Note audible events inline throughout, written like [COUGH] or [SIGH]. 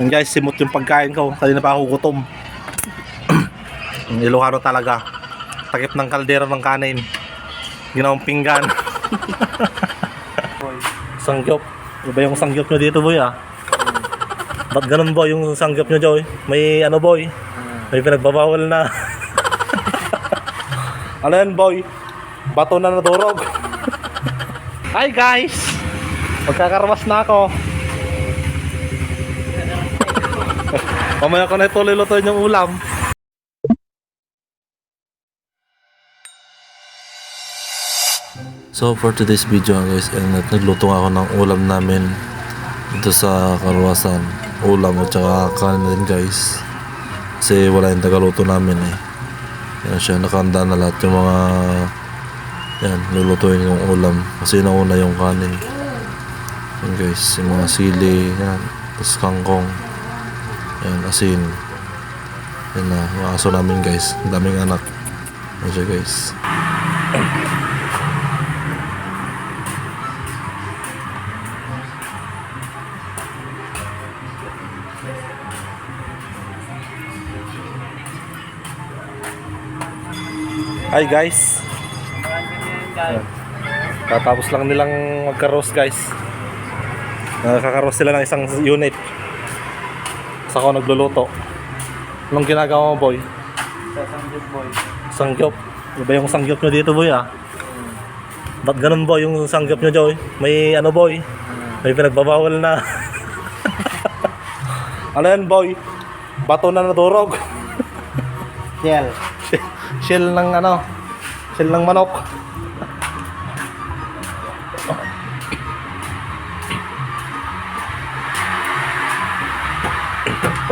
Yan guys, simot yung pagkain ko. Kanina pa ako gutom. [CLEARS THROAT] Ilocano talaga. Takip ng kaldero ng kanin. Ginawang pinggan. [LAUGHS] sangyop. Iba yung sangyop nyo dito boy ah. Ba't ganun boy yung sangyop nyo Joy? May ano boy? May pinagbabawal na. [LAUGHS] ano yan boy? Bato na nadurog. [LAUGHS] Hi guys! Magkakarwas na ako. Mamaya ko na ito lulutuin yung ulam. So for today's video guys, ay nagluto nga ako ng ulam namin dito sa karwasan. Ulam at saka kanin din guys. Kasi wala yung tagaluto namin eh. Yan siya, nakahanda na lahat yung mga yan, lulutuin yung ulam. Kasi nauna yung kanin. Yan guys, yung mga sili, yan, tapos kangkong, yan, asin. Yan na, yung aso namin guys. Ang daming anak. Yan siya guys. Hi guys. Tatapos lang nilang magka-roast guys. Nakaka-roast sila ng isang unit. Sa ako nagluluto. Anong ginagawa mo boy? Sa Sanggit Boy. Sangyop. Iba yung sangyop nyo dito boy ah. Ba't ganun boy yung sangyop nyo Joy? May ano boy? May pinagbabawal na. [LAUGHS] ano yan boy? Bato na nadurog. Shell. [LAUGHS] Shell ng ano? Shell ng manok.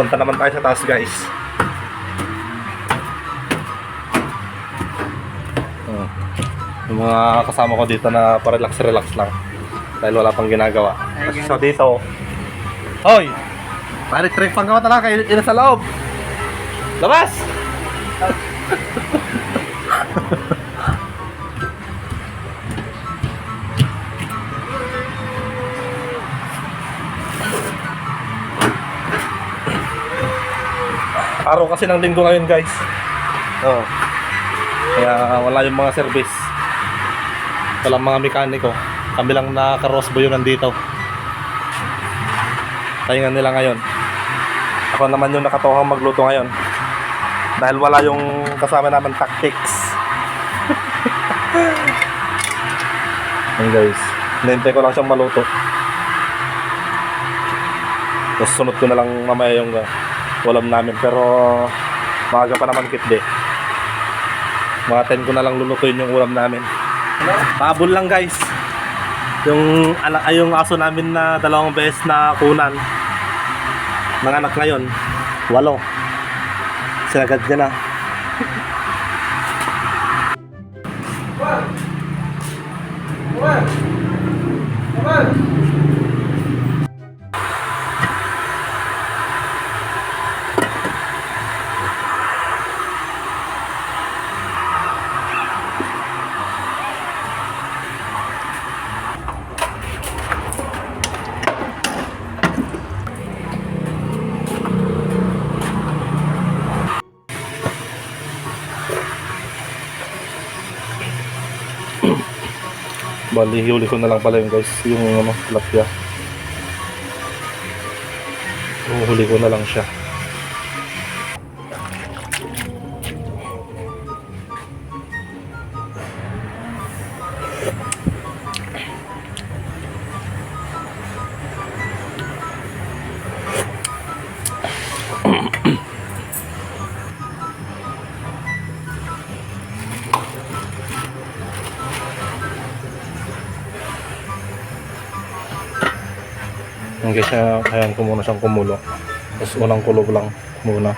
Punta naman tayo sa taas guys. Oh. Yung mga kasama ko dito na pa-relax-relax lang. Dahil wala pang ginagawa. So dito, Hoy! Pare, trip pang gawa talaga kayo ina sa loob. Labas! [LAUGHS] Araw kasi ng linggo ngayon guys. Oo. Kaya wala yung mga service. Walang mga mekaniko. Kami lang naka-rosbo yun nandito. Tahingan nila ngayon. Ako naman yung nakatohang magluto ngayon. Dahil wala yung kasama naman tactics. [LAUGHS] Yan guys. Nintay ko lang siyang maluto. Tapos sunod ko na lang mamaya yung uh, ulam namin. Pero maaga pa naman kitde. Mga 10 ko na lang lulutuin yung ulam namin. Pabol lang guys. Yung, ay, yung aso namin na dalawang beses na kunan. Mga anak ngayon. Walo. Sinagad niya na. Bali, huli ko na lang pala yun guys. Yung ano, tilapia. Huli ko na lang siya. Yung guys, ayan ko muna siyang kumulo. Tapos unang kulo lang muna.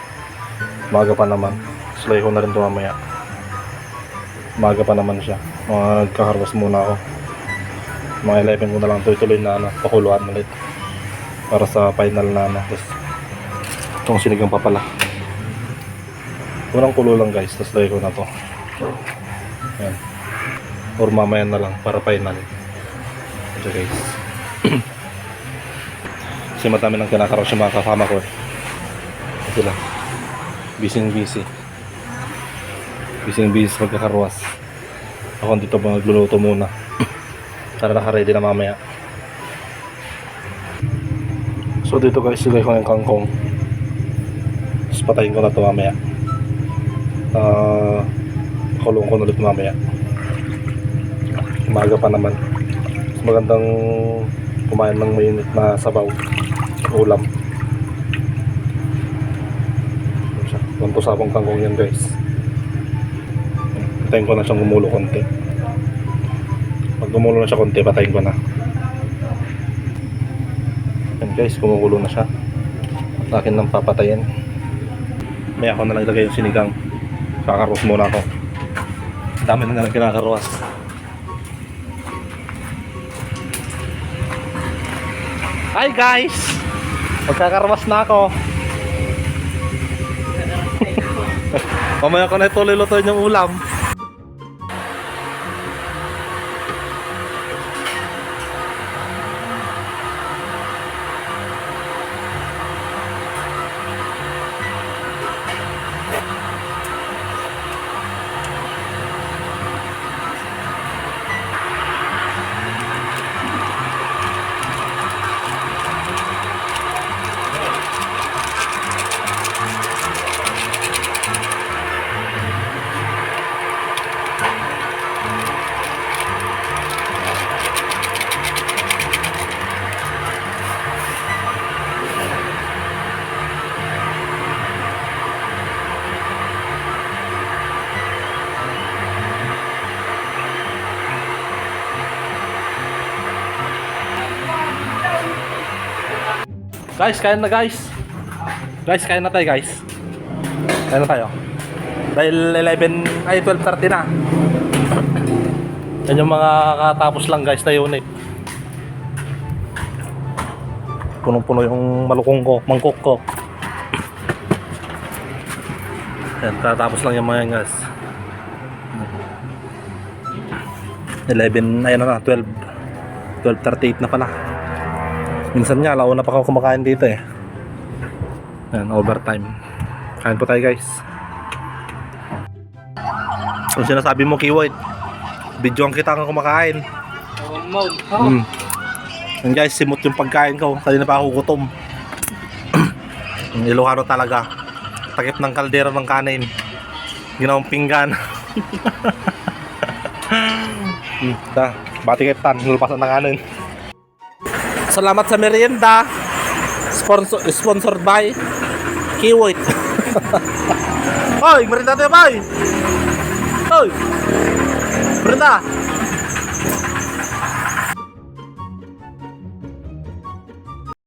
Maga pa naman. Slay ko na rin ito mamaya. Maga pa naman siya. Mga nagkakarwas muna ako. Mga 11 ko na lang tuloy-tuloy na ano, pakuluan ulit. Para sa final na ano. Tapos itong sinigang pa pala. Unang kulo lang guys. Tapos lagay ko na to. Ayan. Or mamaya na lang para final. Ito guys. [CLEARS THROAT] Kasi madami nang kinakaroon yung mga kasama ko eh. Sila. Busy busy. Busy busy sa. Ako dito pa magluluto muna. [COUGHS] Para naka-ready na mamaya. So dito guys, sigay ko yung kangkong. Tapos patayin ko na ito mamaya. Ah, kulong ko na ulit mamaya. Umaga pa naman. Magandang kumain ng mainit na sabaw. Ulam. Ganito sabong kangkong yan guys. Patayin ko na siyang gumulo konti. Pag gumulo na siya konti, patayin ko na. Yan guys, kumukulo na siya. Sa akin nang papatayin. May ako na lang ilagay yung sinigang. Kakaros muna ako. Dami na nalang kinakaruas. Hi guys! Magkakaruas na ako. Mamaya ko na ituloy lutuin yung ulam. Guys, kain na guys. Guys, kain na tayo guys. Kain na tayo. Dahil 11, ay 12.30 na. Yan yung mga katapos lang guys na unit. Punong-puno yung malukong ko, mangkok ko. Yan, katapos lang yung mga yan guys. 11, ayun na na, 12. 12.38 na pala. Minsan nga, launa pa ako kumakain dito eh. Yan, overtime. Kain po tayo guys. Kung sinasabi mo, Kiwit, videoan kita kang kumakain. Mode. Mm. Guys, simot yung pagkain ko. Kanina pa ako gutom. [CLEARS THROAT] Ilocano talaga. Takip ng kaldero ng kanin. Ginawang pinggan. [LAUGHS] hmm, ta, bati kay Tan, nulupasan ng kanin. Salamat sa merienda. Sponsor, sponsored by Kiwit. [LAUGHS] Hoy, merienda tayo, boy! Hoy! Merienda!